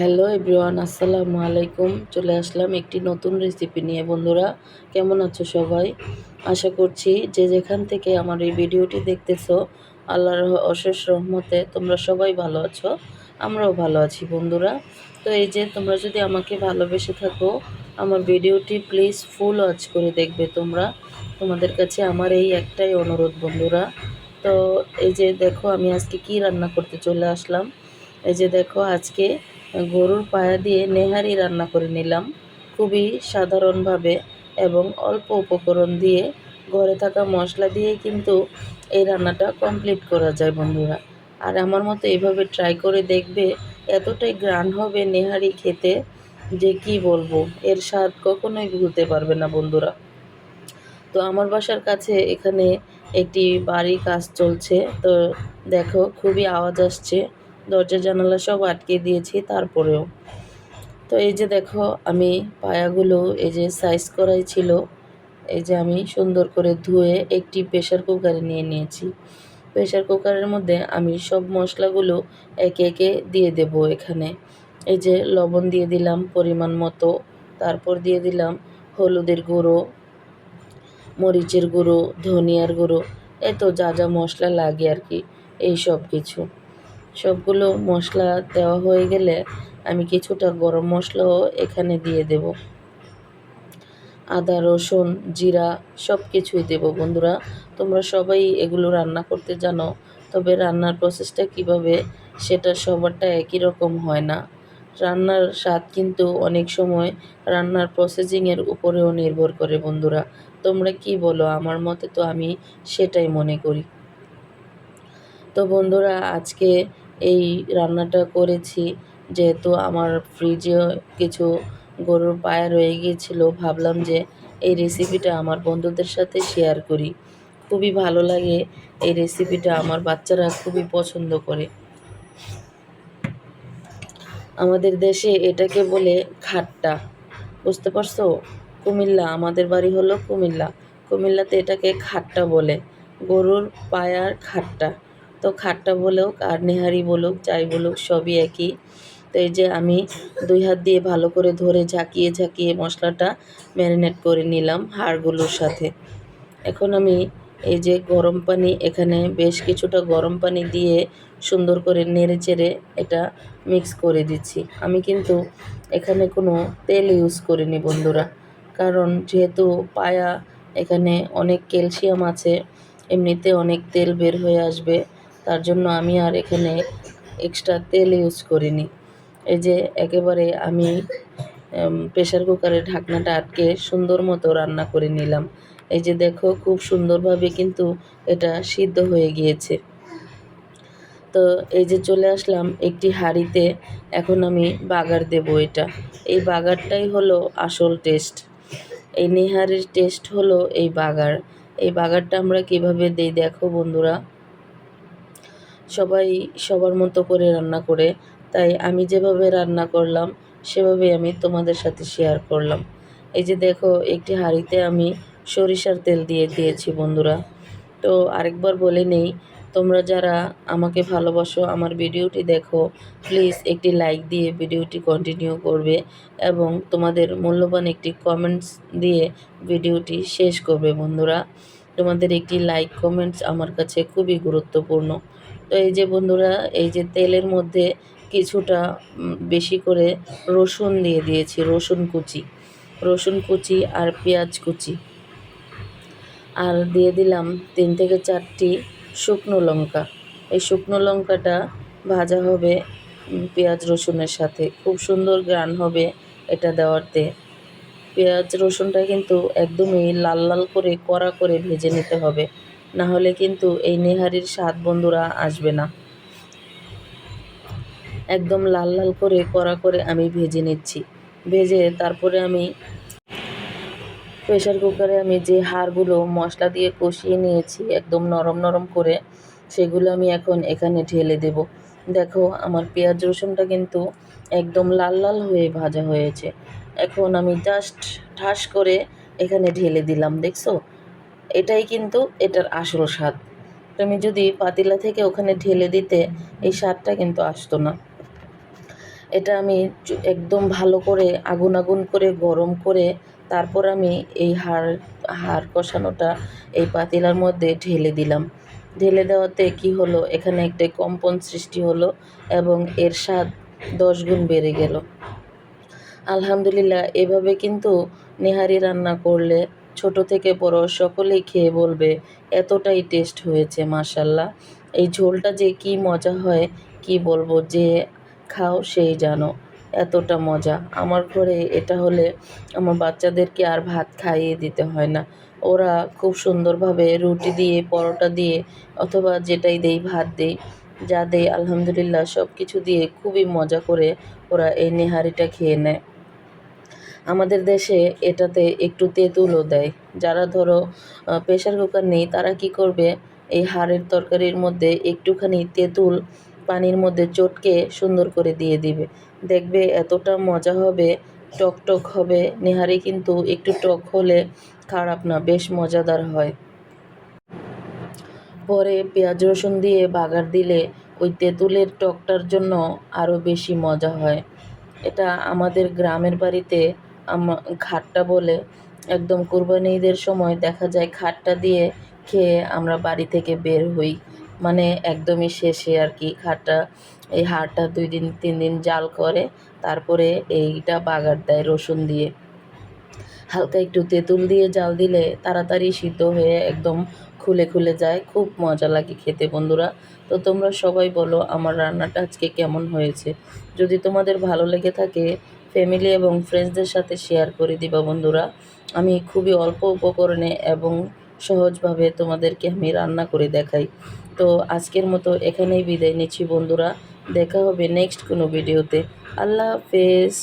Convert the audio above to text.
Hello everyone, আসসালামু আলাইকুম। চলে আসলাম একটি নতুন রেসিপি নিয়ে। বন্ধুরা, কেমন আছো সবাই? আশা করছি যে যেখান থেকে আমার এই ভিডিওটি দেখতেছো, আল্লাহর অশেষ রহমতে তোমরা সবাই ভালো আছো, আমরাও ভালো আছি বন্ধুরা। তো এই যে তোমরা যদি আমাকে ভালোবেসে থাকো, আমার ভিডিওটি প্লিজ ফুল ওয়াচ করে দেখবে তোমরা। তোমাদের কাছে আমার এই একটাই অনুরোধ বন্ধুরা। তো এই যে দেখো, আমি আজকে কি রান্না করতে চলে আসলাম? এই যে দেখো, আজকে গরুর পায়া দিয়ে নেহারি রান্না করে নিলাম। খুবই সাধারণভাবে এবং অল্প উপকরণ দিয়ে ঘরে থাকা মশলা দিয়ে কিন্তু এই রান্নাটা কমপ্লিট করা যায় বন্ধুরা। আর আমার মতো এইভাবে ট্রাই করে দেখবে এতটাই গ্রান হবে নেহারি খেতে যে কি বলব, এর স্বাদ কখনোই ভুলতে পারবে না বন্ধুরা। তো আমার বাসার কাছে এখানে একটি বাড়ি কাজ চলছে। তো দেখো, খুবই আওয়াজ আসছে। দরজা জানালা সব আটকে দিয়েছি তারপরেও। তো এই যে দেখো, আমি পায়াগুলো এই যে সাইজ করাই ছিল, এই যে আমি সুন্দর করে ধুয়ে একটি প্রেশার কুকারে নিয়ে নিয়েছি। প্রেশার কুকারের মধ্যে আমি সব মশলাগুলো একে একে দিয়ে দেব এখানে। এই যে লবণ দিয়ে দিলাম পরিমাণ মতো, তারপর দিয়ে দিলাম হলুদের গুঁড়ো, মরিচের গুঁড়ো, ধনিয়ার গুঁড়ো, এত যা যা মশলা লাগে আর কি, এই সব কিছু। সবগুলো মশলা দেওয়া হয়ে গেলে আমি কিছুটা গরম মশলাও এখানে দিয়ে দেব। আদা, রসুন, জিরা সব কিছুই দেবো বন্ধুরা। তোমরা সবাই এগুলো রান্না করতে জানো, তবে রান্নার প্রসেসটা কীভাবে সেটা সবারটা একই রকম হয় না। রান্নার স্বাদ কিন্তু অনেক সময় রান্নার প্রসেসিংয়ের উপরেও নির্ভর করে বন্ধুরা। তোমরা কি বলো? আমার মতে তো আমি সেটাই মনে করি। তো বন্ধুরা, আজকে এই রান্নাটা করেছি। যেহেতু আমার ফ্রিজে কিছু গরুর পায়া রয়ে গিয়েছিল, ভাবলাম যে এই রেসিপিটা আমার বন্ধুদের সাথে শেয়ার করি। খুবই ভালো লাগে এই রেসিপিটা আমার বাচ্চারা খুবই পছন্দ করে। আমাদের দেশে এটাকে বলে খাট্টা। বুঝতে পারছ? কুমিল্লা, আমাদের বাড়ি হলো কুমিল্লা। কুমিল্লাতে এটাকে খাট্টা বলে। গরুর পায়ার খাট্টা। তো খাটটা বলুক আর নেহারি বলুক, যাই বলুক, সবই একই। তো এই যে আমি দুই হাত দিয়ে ভালো করে ধরে ঝাঁকিয়ে ঝাঁকিয়ে মশলাটা ম্যারিনেট করে নিলাম হাড়গুলোর সাথে। এখন আমি এই যে গরম পানি, এখানে বেশ কিছুটা গরম পানি দিয়ে সুন্দর করে নেড়ে চেড়ে এটা মিক্স করে দিচ্ছি। আমি কিন্তু এখানে কোনো তেল ইউজ করিনি বন্ধুরা, কারণ যেহেতু পায়া এখানে অনেক ক্যালসিয়াম আছে, এমনিতে অনেক তেল বের হয়ে আসবে। তার জন্য আমি আর এখানে এক্সট্রা তেল ইউজ করিনি। এই যে একেবারে আমি প্রেশার কুকারের ঢাকনাটা আটকে সুন্দর মতো রান্না করে নিলাম। এই যে দেখো খুব সুন্দরভাবে কিন্তু এটা সিদ্ধ হয়ে গিয়েছে। তো এই যে চলে আসলাম একটি হাঁড়িতে, এখন আমি বাগার দেব এটা। এই বাগারটাই হলো আসল টেস্ট এই নেহারির টেস্ট হলো এই বাগার। এই বাগারটা আমরা কীভাবে দেই দেখো বন্ধুরা। সবাই সবার মতো করে রান্না করে। তাই আমি যেভাবে রান্না করলাম সেভাবে আমি তোমাদের সাথে শেয়ার করলাম। এই যে দেখো, একটি হাঁড়িতে আমি সরিষার তেল দিয়ে দিয়েছি বন্ধুরা। তো আরেকবার বলে নেই, তোমরা যারা আমাকে ভালোবাসো, আমার ভিডিওটি দেখো প্লিজ একটি লাইক দিয়ে ভিডিওটি কন্টিনিউ করবে এবং তোমাদের মূল্যবান একটি কমেন্টস দিয়ে ভিডিওটি শেষ করবে বন্ধুরা। তোমাদের একটি লাইক কমেন্টস আমার কাছে খুবই গুরুত্বপূর্ণ। এই যে বন্ধুরা, এই যে তেলের মধ্যে কিছুটা বেশি করে রসুন দিয়ে দিয়েছি, রসুন কুচি রসুন কুচি আর পেঁয়াজ কুচি। আর দিয়ে দিলাম তিন থেকে চারটি শুকনো লঙ্কা। এই শুকনো লঙ্কাটা ভাজা হবে পেঁয়াজ রসুনের সাথে। খুব সুন্দর গ্রান হবে এটা দেওয়াতে। পেঁয়াজ রসুনটা কিন্তু একদমই লাল লাল করে কড়া করে ভেজে নিতে হবে। না হলে কিন্তু এই নেহারির স্বাদ বন্ধুরা আসবে না। একদম লাল লাল করে, কড়া করে আমি ভেজে নিচ্ছি। ভেজে তারপরে আমি প্রেশার কুকারে আমি যে হাড়গুলো মশলা দিয়ে কষিয়ে নিয়েছি, একদম নরম নরম করে, সেগুলো আমি এখন এখানে ঢেলে দেব। দেখো, আমার পেঁয়াজ রসুনটা কিন্তু একদম লাল লাল হয়ে ভাজা হয়েছে। এখন আমি জাস্ট ঠাস করে এখানে ঢেলে দিলাম, দেখছ? এটাই কিন্তু এটার আসল স্বাদ। তুমি যদি পাতিলা থেকে ওখানে ঢেলে দিতে, এই স্বাদটা কিন্তু আসতো না। এটা আমি একদম ভালো করে আগুন আগুন করে গরম করে তারপর আমি এই হাড় হাড় কষানোটা এই পাতিলার মধ্যে ঢেলে দিলাম। ঢেলে দেওয়াতে কি হলো? এখানে একটা কম্পন সৃষ্টি হলো এবং এর স্বাদ দশ গুণ বেড়ে গেল। আলহামদুলিল্লাহ, এভাবে কিন্তু নেহারি রান্না করলে ছোট থেকে বড় সকলেই খেয়ে বলবে, এতটাই টেস্ট হয়েছে, মাশাল্লাহ। এই ঝোলটা যে কি মজা হয়, কি বলব, যে খাও সেই জানো, এতটা মজা। আমার ঘরে এটা হলে আমার বাচ্চাদেরকে আর ভাত খাইয়ে দিতে হয় না। ওরা খুব সুন্দরভাবে রুটি দিয়ে, পরোটা দিয়ে, অথবা যেটাই দেই, ভাত দেই, যা দেই, আলহামদুলিল্লাহ সব কিছু দিয়ে খুবই মজা করে ওরা এই নেহারিটা খেয়ে নেয়। আমাদের দেশে এটাতে একটু তেঁতুলও দেয়। যারা ধরো প্রেশার কুকার নেই, তারা কি করবে? এই হাড়ের তরকারির মধ্যে একটুখানি তেঁতুল পানির মধ্যে চটকে সুন্দর করে দিয়ে দিবে। দেখবে এতটা মজা হবে, টক টক হবে, নেহারি কিন্তু একটু টক হলে খারাপ না, বেশ মজাদার হয়। পরে পেঁয়াজ রসুন দিয়ে বাগার দিলে ওই তেঁতুলের টকটার জন্য আরও বেশি মজা হয়। এটা আমাদের গ্রামের বাড়িতে খাট্টা বলে একদম কুরবানি ঈদের সময় দেখা যায় খাট্টা দিয়ে খেয়ে আমরা বাড়ি থেকে বের হই। মানে একদমই শেষে আর কি খাট্টা এই হাড়টা দুই দিন, তিন দিন জাল করে তারপরে এইটা বাগার দেয় রসুন দিয়ে। হালকা একটু তেঁতুল দিয়ে জাল দিলে তাড়াতাড়ি সিদ্ধ হয়ে একদম খুলে খুলে যায়, খুব মজা লাগে খেতে বন্ধুরা। তো তোমরা সবাই বলো আমার রান্নাটা আজকে কেমন হয়েছে। যদি তোমাদের ভালো লেগে থাকে ফ্যামিলি এবং ফ্রেন্ডসদের সাথে শেয়ার করে দিবা বন্ধুরা। আমি খুবই অল্প উপকরণে এবং সহজভাবে তোমাদেরকে আমি রান্না করে দেখাই। তো আজকের মতো এখানেই বিদায় নিচ্ছি বন্ধুরা। দেখা হবে নেক্সট কোনো ভিডিওতে আল্লাহ হাফেজ।